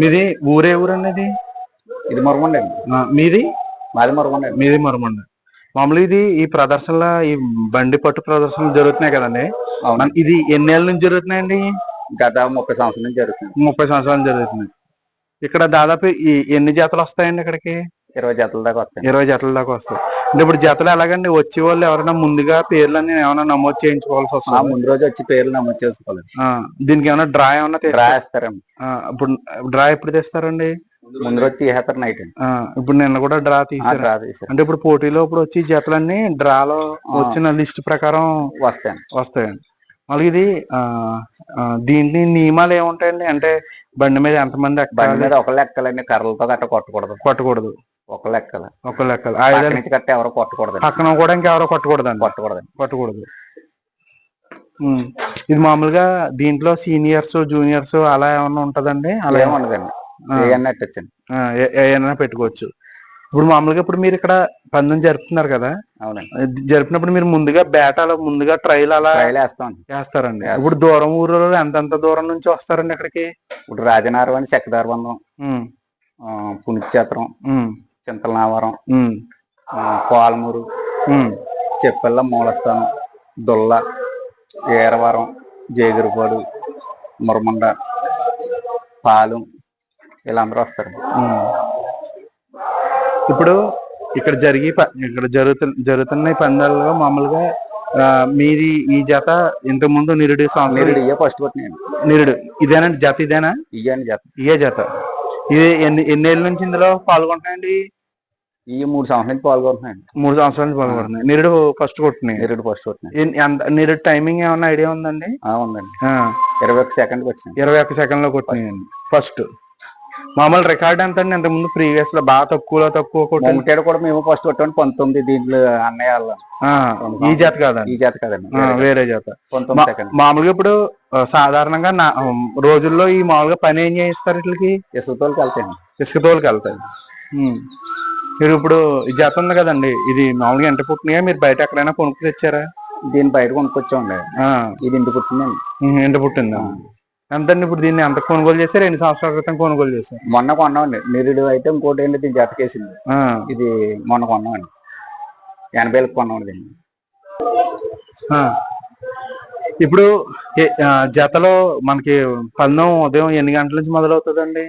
మీది ఊరే ఊరండి ఇది ఇది మురమండి. అండి మీది? మాది మురమండి. మీది మరమండి. మామూలుగా ఇది ఈ ప్రదర్శనలో ఈ బండి పట్టు ప్రదర్శనలు జరుగుతున్నాయి కదండి. ఇది ఎన్నేళ్ళ నుంచి జరుగుతున్నాయండి? గత ముప్పై సంవత్సరాల నుంచి జరుగుతుంది. ముప్పై సంవత్సరాలు జరుగుతున్నాయి. ఇక్కడ దాదాపు ఈ ఎన్ని జతలు వస్తాయండి ఇక్కడికి? ఇరవై జతల దాకా వస్తాయి. ఇరవై జతల దాకా వస్తాయి. అంటే ఇప్పుడు జతలు ఎలాగండి? వచ్చే వాళ్ళు ఎవరైనా ముందుగా పేర్లన్నీ ఏమైనా నమోదు చేయించుకోవాల్సి వస్తుంది? ముందు రోజు వచ్చి పేర్లు నమోదు చేసుకోవాలి దీనికి ఏమైనా డ్రా ఏమైనా తీస్తారా? డ్రా వేస్తారండి. ఆ, ఇప్పుడు డ్రా ఎప్పుడు తెస్తారండి? ముందు రోజు తీసేస్తారు నైట్ ఇప్పుడు నిన్న కూడా డ్రా తీసారు? అంటే ఇప్పుడు పోటీలో ఇప్పుడు వచ్చి జతలన్నీ డ్రాలో వచ్చిన లిస్ట్ ప్రకారం వస్తాయండి. వస్తాయండి. మళ్ళీ ఇది దీని నియమాలు ఏముంటాయండి? అంటే బండి మీద ఎంతమంది బండి ఎక్కాలి మీద ఒక లెక్కలండి కర్రలతో గట్ట కొట్టకూడదు. కొట్టకూడదు. ఒక లెక్కలు. ఒక లెక్కలు. నుంచి కట్ట ఎవరు కొట్టకూడదు పక్కన కూడా ఇంకెవరో కొట్టకూడదండి. కొట్టకూడదు. కొట్టకూడదు. ఇది మామూలుగా దీంట్లో సీనియర్స్ జూనియర్స్ అలా ఏమన్నా ఉంటదండి? అలా ఏం ఉండదండి. ఆ, ఏమన్నా ఏమైనా పెట్టుకోవచ్చు. ఇప్పుడు మామూలుగా ఇప్పుడు మీరు ఇక్కడ పందెం జరుపుతున్నారు కదా? అవునండి. జరిపినప్పుడు మీరు ముందుగా బేటాలో ముందుగా ట్రైల్ అలా చేస్తారండి ఇప్పుడు దూరం ఊర్లో ఎంతెంత దూరం నుంచి వస్తారండి ఇక్కడికి? ఇప్పుడు రాజనారం అని చక్కదారబంధం ఉమ్, పుణ్యక్షేత్రం చింతలనావరం ఉమ్, చెప్పెల్ల మూలస్థానం దుల్ల ఏరవరం జేగిరిపాడు మురమండ పాలెం వీళ్ళందరూ వస్తారు. ఇప్పుడు ఇక్కడ జరిగి ఇక్కడ జరుగుతు జరుగుతున్న ఈ పందాలలో మామూలుగా ఆ, మీది ఈ జత ఇంతకు ముందు నిరుడు సంవత్సరం ఇయ్యే ఫస్ట్ నిరుడు. ఇదేనండి జత ఇదేనా? ఇయ్యండి జత. ఇదే జత. ఇది ఎన్ని ఎన్నేళ్ళ నుంచి ఇందులో పాల్గొంటాయండి? ఈ మూడు సంవత్సరాల నుంచి పాల్గొంటున్నాయండి. మూడు సంవత్సరాల నుంచి పాల్గొంటున్నాయి. నిరుడు ఫస్ట్ కొట్టినాయి. నిరుడు ఫస్ట్ కొట్టినాయి. నిరుడు టైమింగ్ ఏమన్నా ఐడియా ఉందండి? ఉందండి. ఇరవై ఒక సెకండ్కి వచ్చినాయి. ఇరవై ఒక్క సెకండ్లో కొట్టినాయండి. ఫస్ట్ మామూలు రికార్డ్ ఎంత అండి? ఇంతకు ముందు ప్రీవియస్లో బాగా తక్కువలో తక్కువ కొట్టి మొంటేడు కూడా మేము ఫస్ట్ కొట్టాం పంతొమ్మిది దీంట్లో అన్నయ్య ఈ జత కాదండి. ఈ జత కదండి. వేరే జత. పంతొమ్మిది సెకండ్ మామూలుగా ఇప్పుడు సాధారణంగా నా రోజుల్లో ఈ మామూలుగా పని ఏం చేయిస్తారు వీటికి? ఇసుకతోలికి వెళ్తాయండి ఇసుక తోలుకి వెళ్తాయి. మీరు ఇప్పుడు ఈ జత ఉంది కదండి ఇది మామూలుగా ఎంత పుట్టినాయా మీరు బయట ఎక్కడైనా కొనుక్కు తెచ్చారా? దీని బయట కొనుక్కొచ్చామండి. ఇది ఇంటి పుట్టిందండి. ఎంత పుట్టిందా? ఎంతండి ఇప్పుడు దీన్ని ఎంత కొనుగోలు చేశారు? ఎన్ని సంవత్సరాల క్రితం కొనుగోలు చేశారు? మొన్న కొన్నామండి. నిరుడు అయితే ఇంకోటి ఏంటి దీని జతకేసింది ఇది మొన్న కొన్నామండి. ఎనభై వేలకు కొన్నామండి దీన్ని. ఇప్పుడు జతలో మనకి పందెం ఉదయం ఎన్ని గంటల నుంచి మొదలవుతుందండి?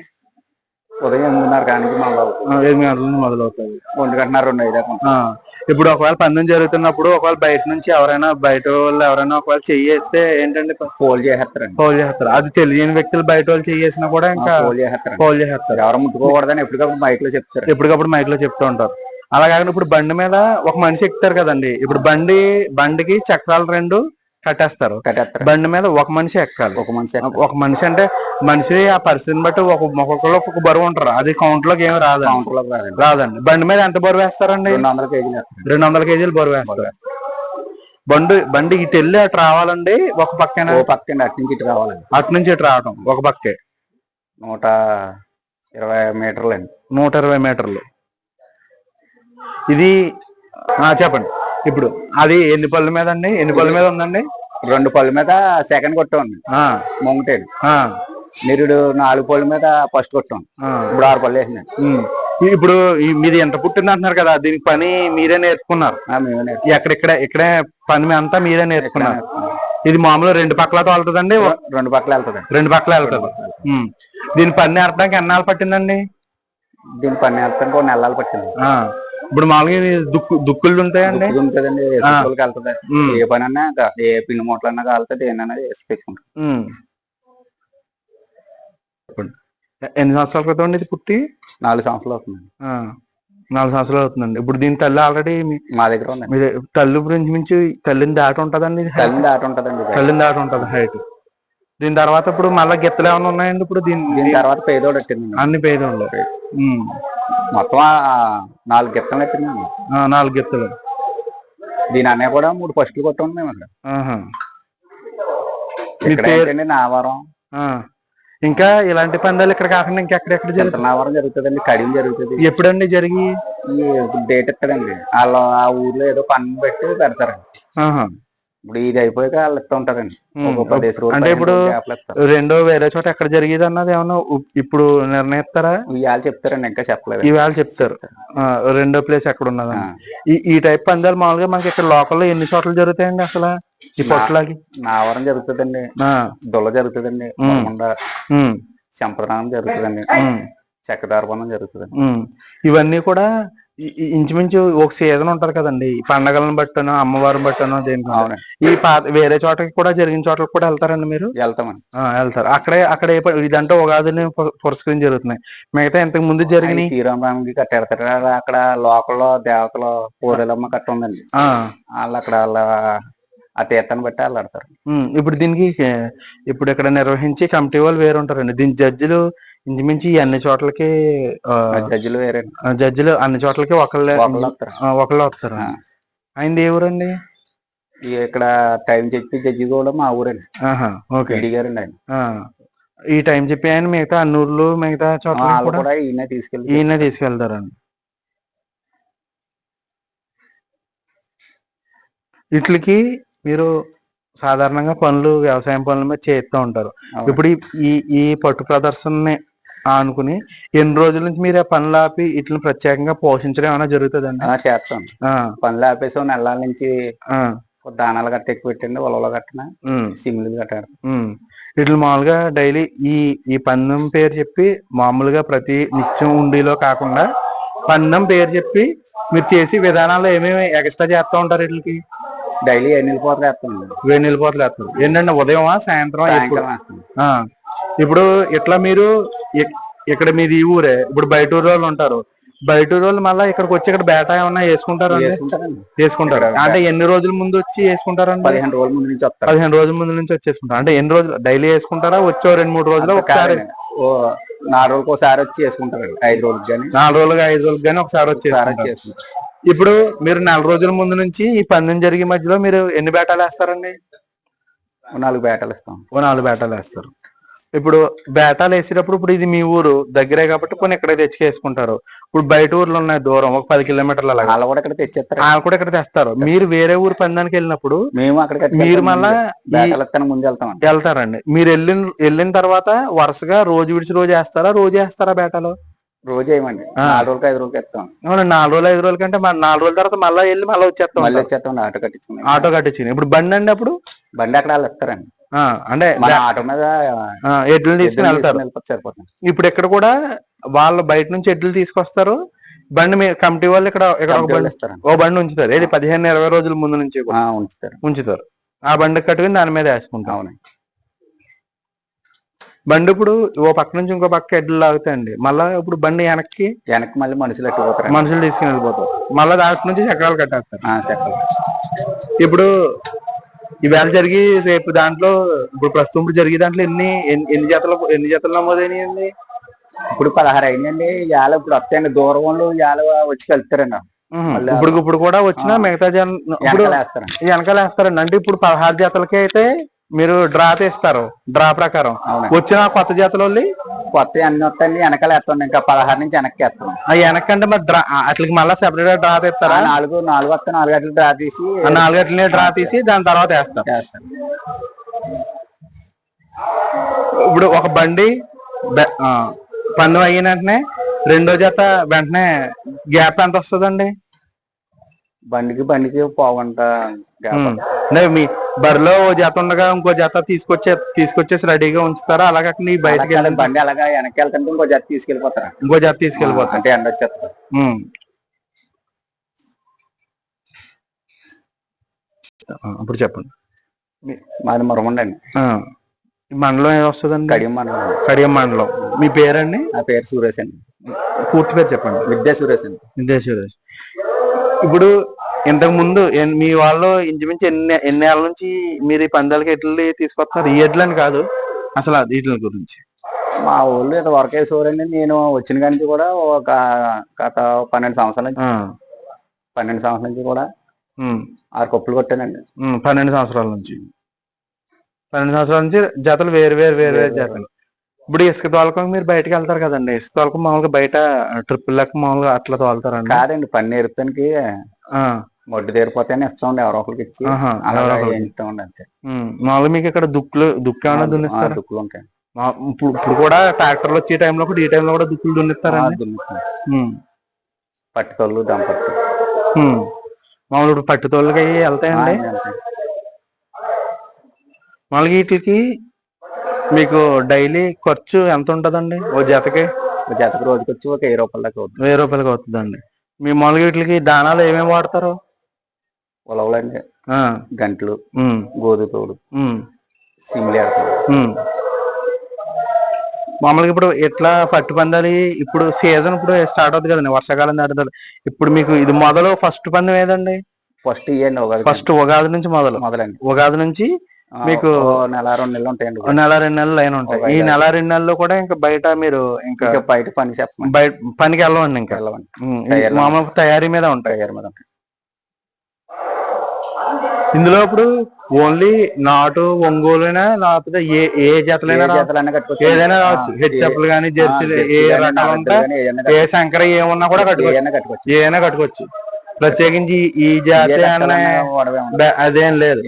ఉదయం ఎనిమిదిన్నర ఆ, ఎనిమిది గంటల నుంచి మొదలవుతుంది ఒంటి గంటన్నర రెండు ఐదు ఇప్పుడు ఒకవేళ పందెం జరుగుతున్నప్పుడు ఒకవేళ బయట నుంచి ఎవరైనా బయట వాళ్ళు ఎవరైనా ఒకవేళ చెయ్యేస్తే ఏంటంటే ఫోల్ చేసేస్తారండి. ఫౌల్ చేస్తారు అది తెలియని వ్యక్తులు బయట వాళ్ళు చేసినా కూడా ఇంకా ఫోల్ చేసేస్తారండి. ఫౌల్ చేస్తారు ఎవరు ముట్టుకోకూడదని ఎప్పటికప్పుడు బైక్లో చెప్తారు ఎప్పటికప్పుడు మైక్లో చెప్తూ ఉంటారు. అలా కాకుండా ఇప్పుడు బండి మీద ఒక మనిషి ఎక్కుతారు కదండి. ఇప్పుడు బండి బండికి చక్రాలు రెండు కట్టేస్తారు. కట్టేస్తారు. బండి మీద ఒక మనిషి ఎక్కాలి. ఒక మనిషి ఒక మనిషి అంటే మనిషి ఆ పరిస్థితిని బట్టి ఒక ఒక్కొక్కరు ఒక్కొక్క బరువు ఉంటారు. అది కౌంట్లోకి ఏమి రాదండి. కౌంటర్లోకి రాదండి. రాదండి. బండి మీద ఎంత బరువు వేస్తారండి? రెండు వందల కేజీలు రెండు వందల కేజీలు బరువు వేస్తారు. బండి బండి ఇటు వెళ్ళి అటు రావాలండి ఒక పక్కన? పక్కన అటు నుంచి ఇటు రావాలండి. అటు నుంచి ఇటు రావటం ఒక పక్కే? నూట ఇరవై మీటర్లు అండి నూట ఇరవై మీటర్లు. ఇది ఆ చెప్పండి. ఇప్పుడు అది ఎన్ని పళ్ళ మీద అండి? ఎన్ని పళ్ళ మీద ఉందండి? రెండు పళ్ళ మీద సెకండ్ కొట్టామండి ఆ. మొంగటేడు నిరుడు నాలుగు పళ్ళ మీద ఫస్ట్ కొట్టాం. ఇప్పుడు ఆరు పళ్ళు. ఈ- ఇప్పుడు మీది ఎంత పుట్టింది అంటున్నారు కదా దీనికి పని మీరే నేర్చుకున్నారు. ఎక్కడిక్కడ ఇక్కడే పని అంతా మీరే నేర్చుకున్నారు. నేర్చుకున్నాం. ఇది మామూలు రెండు పక్కల తోలుతుందండి? రె- రెండు పక్కల వెళ్తుందండి రెండు పక్కల వెళ్తుంది. దీని పని నేర్పడానికి ఎన్నాళ్ళు పట్టిందండి? దీని పని నేర్పడానికి కొన్ని నెలలు పట్టింది. ఇప్పుడు మామూలుగా దుక్కు దుక్కులు ఉంటాయండి. ఉంటుందండి వేసుకోలకి వెళ్తుంది ఉమ్. ఏ పని అన్నా ఏ పిండి మూటలన్నా కాలుతుంది ఏమన్నా వేసి ఎన్ని సంవత్సరాల క్రితం అండి ఇది పుట్టి? నాలుగు సంవత్సరాలు అవుతుంది నాలుగు సంవత్సరాలు అవుతుందండి. ఇప్పుడు దీని తల్లి ఆల్రెడీ మా దగ్గర మీ దగ్గర- తల్లి గురించి మించి తల్లిని దాటి ఉంటదండి ఇది? height? తల్లి దాటి ఉంటదండి. తల్లిని దాటి ఉంటది హైట్. దీని తర్వాత ఇప్పుడు మళ్ళీ గిత్తలు ఏమైనా ఉన్నాయండి ఇప్పుడు దీని దీని తర్వాత పేదోడు అన్ని ఉమ్. మొత్తం నాలుగు గిత్తలు ఆ, నాలుగు గిత్తలు దీని అన్నయ్య కూడా మూడు ఫస్ట్లు కొట్టాం మేము అక్కడ నావరం. ఇంకా ఇలాంటి పందాలు ఇక్కడ కాకుండా ఇంకెక్కడెక్కడ జరుగుతాయి చింతనావరం జరుగుతుందండి కడియం జరుగుతుంది. ఎప్పుడండి జరిగి? డేట్ ఇస్తాడండి వాళ్ళు ఆ ఊర్లో ఏదో పన్ను పెట్టి పెడతారండి. ఇప్పుడు ఇది అయిపోయాక వాళ్ళు ఇస్తూ ఉంటారండి ఉమ్, ఒక పదిహేను రోజులు అంటే ఇప్పుడు. రెండో వేరే చోట ఎక్కడ జరిగేది అన్నది ఏమన్నా ఇప్పుడు నిర్ణయిస్తారా ఇవాళ చెప్తారండి ఇంకా చెప్పలేదు. ఇవాళ చెప్తారు. రెండో ప్లేస్ ఎక్కడ ఉన్నదా. ఈ ఈ టైప్ పందాలు మామూలుగా మనకి ఇక్కడ లోకల్లో ఎన్ని చోట్ల జరుగుతాయండి అసలు? ఈ పొట్లాగి నావరం జరుగుతుందండి. దొల్ల జరుగుతుందండి. శంప్రదానం జరుగుతుందండి. చక్కదారబంధం జరుగుతుందండి. ఇవన్నీ కూడా ఇంచుమించు ఒక సీజన్ ఉంటది కదండి. ఈ పండగలను బట్టనో అమ్మవారిని బట్టనో దేనికి. ఈ పాత వేరే చోటకి కూడా జరిగిన చోట్లకి కూడా వెళ్తారండి మీరు? వెళ్తామండి. ఆ, వెళ్తారు. అక్కడే అక్కడ ఇదంటే ఉగాదిని పురస్కరించి జరుగుతున్నాయి. మిగతా ఇంతకు ముందు జరిగిన శ్రీరామరాముకి కట్టెడతారు అక్కడ లోకల్లో దేవతలు పూరెలమ్మ కట్ట ఉందండి. ఆ, వాళ్ళు అక్కడ వాళ్ళ ఆ తీర్థాన్ని బట్టి ఆడతారు ఇప్పుడు దీనికి ఇప్పుడు ఇక్కడ నిర్వహించి కమిటీ వాళ్ళు వేరు ఉంటారండి. దీని జడ్జిలు ఇంచుమించి అన్ని చోట్లకి జడ్జిలు వేరే జడ్జిలు అన్ని చోట్లకి ఒకళ్ళే ఒకళ్ళు వస్తారు. ఆ, ఒకళ్ళే వస్తారు. ఆ. ఆయనది ఏ ఊరండి? ఇక్కడ టైం చెప్పి జడ్జి కూడా మా ఊరండి ఆహా ఓకే. పీడి గారండి ఆయన. ఆ, ఈ టైం చెప్పి ఆయన మిగతా అన్నూర్లు మిగతా చోట్ల కూడా ఈయన తీసుకెళ్ళి ఈయన తీసుకెళ్తారండి. ఇట్లకి మీరు సాధారణంగా పనులు వ్యవసాయం పనుల మీద చేస్తూ ఉంటారు. ఇప్పుడు ఈ- ఈ పట్టు ప్రదర్శనని అనుకుని ఎన్ని రోజుల నుంచి మీరు ఆ పనులు ఆపి ఇట్లని ప్రత్యేకంగా పోషించడం ఏమైనా జరుగుతుందండి? చేస్తాం. పనులు ఆపేసి నెలల నుంచి దానాలు గట్ట ఎక్కువ పెట్టండి ఉలవలు కట్టిన ఉమ్, సిమ్లు కట్టారు. ఇట్లా మామూలుగా డైలీ ఈ ఈ పందెం పేరు చెప్పి మామూలుగా ప్రతి నిత్యం ఉండిలో కాకుండా పందెం పేరు చెప్పి మీరు చేసి విధానాలు ఏమేమి ఎక్స్ట్రా చేస్తూ ఉంటారు వీటికి? డైలీ ఎన్ని వెళ్ళిపోతారు వేస్తామండి వేడి నిలిపోతలు వేస్తారు ఏంటంటే ఉదయమా సాయంత్రం ఎప్పుడు? సాయంకాలం వేస్తాం ఆ, ఇప్పుడు ఇట్లా మీరు ఇక్- ఇక్కడ మీది ఈ ఊరే ఇప్పుడు బయట ఊరు వాళ్ళు ఉంటారు. బయట ఊరు వాళ్ళు మళ్ళీ ఇక్కడికి వచ్చి ఇక్కడ బేట ఏమన్నా వేసుకుంటారు వేసుకుంటారండి. వేసుకుంటారు. అంటే ఎన్ని రోజుల ముందు వచ్చి వేసుకుంటారండి? పదిహేను రోజుల ముందు నుంచి వస్తారు. పదిహేను రోజుల ముందు నుంచి వచ్చేసుకుంటారు అంటే ఎన్ని రోజులు? డైలీ వేసుకుంటారా? వచ్చో రెండు మూడు రోజులు ఒకసారి? కాదండి. ఓ నాలుగు రోజులకు ఒకసారి వచ్చి వేసుకుంటారండి. ఐదు రోజులకు కానీ నాలుగు రోజులుగా ఐదు రోజులకు కానీ ఒకసారి వచ్చి వేసుకుంటారు. ఇప్పుడు మీరు నెల రోజుల ముందు నుంచి ఈ పందెం జరిగే మధ్యలో మీరు ఎన్ని బేటాలు వేస్తారండి? నాలుగు బేటలు ఇస్తాం ఓ నాలుగు బేటాలు వేస్తారు. ఇప్పుడు బేటాలు వేసేటప్పుడు ఇప్పుడు ఇది మీ ఊరు దగ్గరే కాబట్టి కొన్ని ఇక్కడ తెచ్చి వేసుకుంటారు. ఇప్పుడు బయట ఊర్లు ఉన్నాయి దూరం ఒక పది కిలోమీటర్ల వాళ్ళు కూడా ఇక్కడ తెచ్చేస్తారు. వాళ్ళు కూడా ఇక్కడ తెస్తారు. మీరు వేరే ఊరు పందానికి వెళ్ళినప్పుడు మేము అక్కడికి మీరు మళ్ళా ముందు వెళ్తామండి. వెళ్తారండి. మీరు వెళ్ళిన వెళ్ళిన తర్వాత వరుసగా రోజు విడిచి రోజు వేస్తారా? రోజు వేస్తారా బేటాలు రోజు వేయమండి. నాలుగు రోజులకు ఐదు రోజులకి ఇస్తాం అవునండి నాలుగు రోజులు ఐదు రోజుల కంటే మన నాలుగు రోజుల తర్వాత మళ్ళీ వెళ్ళి మళ్ళీ వచ్చేస్తాం మళ్ళీ వచ్చేస్తాం ఆటో కట్టించుకుని. ఆటో కట్టించి ఇప్పుడు బండి అండి అప్పుడు? బండి అక్కడ వాళ్ళు ఇస్తారండి అంటే మన ఆటో మీద ఎడ్లు తీసుకుని వెళ్తారు. సరిపోతుంది. ఇప్పుడు ఇక్కడ కూడా వాళ్ళు బయట నుంచి ఎడ్లు తీసుకొస్తారు. బండి మీ కమిటీ వాళ్ళు ఇక్కడ ఇక్కడ ఒక బండి ఓ బండి ఉంచుతారు. ఏది పదిహేను ఇరవై రోజుల ముందు నుంచి ఉంచుతారు. ఉంచుతారు. ఆ బండి కట్టుకుని దాని మీద వేసుకుంటాం అవునండి. బండి ఇప్పుడు ఓ పక్క నుంచి ఇంకో పక్క ఎడ్లు లాగుతాయండి. మళ్ళా ఇప్పుడు బండి వెనక్కి వెనక్కి మళ్ళీ మనుషులు ఎట్టుకుపోతారు మనుషులు తీసుకుని వెళ్ళిపోతారు. మళ్ళా దాటి నుంచి చక్రాలు కట్టేస్తారు. చెప్పండి ఇప్పుడు ఈవేళ జరిగి రేపు దాంట్లో ఇప్పుడు ప్రస్తుతం ఇప్పుడు జరిగే దాంట్లో ఎన్ని ఎన్ని- ఎన్ని జతలు ఎన్ని జతలు నమోదైనాయండి? ఇప్పుడు పదహారు అయిందండి ఇవాళ ఇప్పుడు వస్తాయండి. దూరం వాళ్ళు ఇవాళ వచ్చి కలుపుతారండి ఇప్పుడు ఇప్పుడు కూడా వచ్చిన. మిగతా జన వెనకాల వేస్తారండి. అంటే ఇప్పుడు పదహారు జతలకి అయితే మీరు డ్రా తీస్తారు. డ్రా ప్రకారం. వచ్చిన కొత్త జతలు కొత్త అన్ని వస్తాయండి. వెనకాల వేస్తాం. ఇంకా పదహారు నుంచి వెనక్కి వేస్తాం. ఆ వెనకంటే మరి డ్రా అట్లకి మళ్ళీ సెపరేట్గా డ్రా తీస్తారా? నాలుగు నాలుగు వస్తే నాలుగు గంటలు డ్రా తీసి ఆ నాలుగట్లనే డ్రా తీసి దాని తర్వాత వేస్తారు వేస్తాం. ఇప్పుడు ఒక బండి పందెం అయిన వెంటనే రెండో జత వెంటనే గ్యాప్ ఎంత వస్తుందండి? బండికి బండికి. అంటే మీ బరిలో ఓ జత ఉండగా ఇంకో జత తీసుకొచ్చే తీసుకొచ్చేసి రెడీగా ఉంచుతారా? అలాగే నీ బయటకి అలాగే వెళ్ళి బండి అలాగా వెనక్కి వెళ్తుంటే ఇంకో జత తీసుకెళ్ళిపోతారు? ఇంకో జత తీసుకెళ్ళిపోతారు. అంటే ఎండ వచ్చేస్తారు. ఆ, ఇప్పుడు చెప్పండి. మాది మురమండండి. ఆ, ఈ మండలం ఏది వస్తుందండి? కడియం మండలం. అండి. కడియం మండలం. మీ పేరండి? నా పేరు సురేష్ అండి. పూర్తి పేరు చెప్పండి. విద్యా సురేష్ అండి. విద్యా సురేష్ ఇప్పుడు ఇంతకు ముందు మీ వాళ్ళు ఇంచుమించు ఎన్ని ఎన్ని ఏళ్ళ నుంచి మీరు ఈ పందాలకి ఎడ్లు తీసుకొస్తున్నారు? ఈ ఎడ్లని కాదు. అసలు వీటి గురించి. మా ఊళ్ళో ఇది వరకే చూడండి నేను వచ్చిన కానీ కూడా ఒక గత పన్నెండు సంవత్సరాల నుంచి పన్నెండు సంవత్సరాల నుంచి కూడా ఆరు కప్పులు కొట్టానండి. పన్నెండు సంవత్సరాల నుంచి. పన్నెండు సంవత్సరాల నుంచి జతలు వేరు వేరు వేరు వేరు జతలు. ఇప్పుడు ఇసుక తోలకం మీరు బయటకు వెళ్తారు కదండి. ఇసుక తోలకం మామూలుగా బయట ట్రిపుల్ లెక్క మామూలుగా అట్లా తోలుతారండి. కాదండి పని నేర్పడానికి ఆ, మొడ్డు తీరిపోతే ఇస్తా ఉండే ఎవరో ఒకరికి ఇచ్చి ఉండే అంతే ఉమ్, మామూలుగా మీకు ఇక్కడ దుక్కులు దుక్కు ఏమైనా దున్నిస్తారా? దుక్కులు ఉంటాయి. మా- ఇప్పుడు ఇప్పుడు కూడా ట్రాక్టర్లు వచ్చే టైంలో కూడా ఈ టైంలో కూడా దుక్కులు దున్నుతాం. ఉమ్, పట్టుతోళ్ళు దంపట్టు. మామూలు ఇప్పుడు పట్టుతోళ్ళకి అవి వెళ్తాయండి? మామూలుగా వీటికి మీకు డైలీ ఖర్చు ఎంత ఉంటదండి ఓ జతకి? జతకు రోజుకి వచ్చి ఒక వెయ్యి రూపాయల దాకా అవుతుంది వెయ్యి రూపాయలకి అవుతుందండి. మీ మామూలుగా వీటికి దానాలు ఏమేమి వాడతారు? ఉలవలండి గంటలు ఉమ్, గోధుతోడు ఉమ్, సిమ్లి ఆడతాడు ఉమ్. మామూలుగా ఇప్పుడు ఎట్లా పట్టు పందాలి? ఇప్పుడు సీజన్ ఇప్పుడు స్టార్ట్ అవుతుంది కదండి వర్షాకాలం దాటుతుంది ఇప్పుడు మీకు ఇది మొదలు ఫస్ట్ పందెం ఏదండి? ఫస్ట్ ఇవ్వండి ఒక ఫస్ట్ ఉగాది నుంచి మొదలు. మొదలండి. ఉగాది నుంచి మీకు- నెల రెండు నెలలు ఉంటాయండి నెల రెండు నెలలు లైన్ ఉంటాయి. ఈ. నెల రెండు నెలల్లో కూడా ఇంకా బయట మీరు ఇంకా బయట పని చెప్పమండి. బయట పనికి వెళ్ళవండి ఇంకా. వెళ్ళవండి. మామూలు తయారీ మీద ఉంటాయి. తయారు మీద ఉంటాయి. ఇందులో ఇప్పుడు ఓన్లీ నాటు ఒంగోలునా లేకపోతే ఏ ఏ జతలైనా ఏదైనా రావచ్చు. హెచ్ఎఫ్లు కానీ ఏ- జెర్సీలు ఏ గానీ, రకాలు గానీ ఏ సంకర ఏమున్నా కూడా కట్టుకోవచ్చు. కట్టుకోవచ్చు. ఏదైనా కట్టుకోవచ్చు. ప్రత్యేకించి ఈ జాతి అదేం లేదు.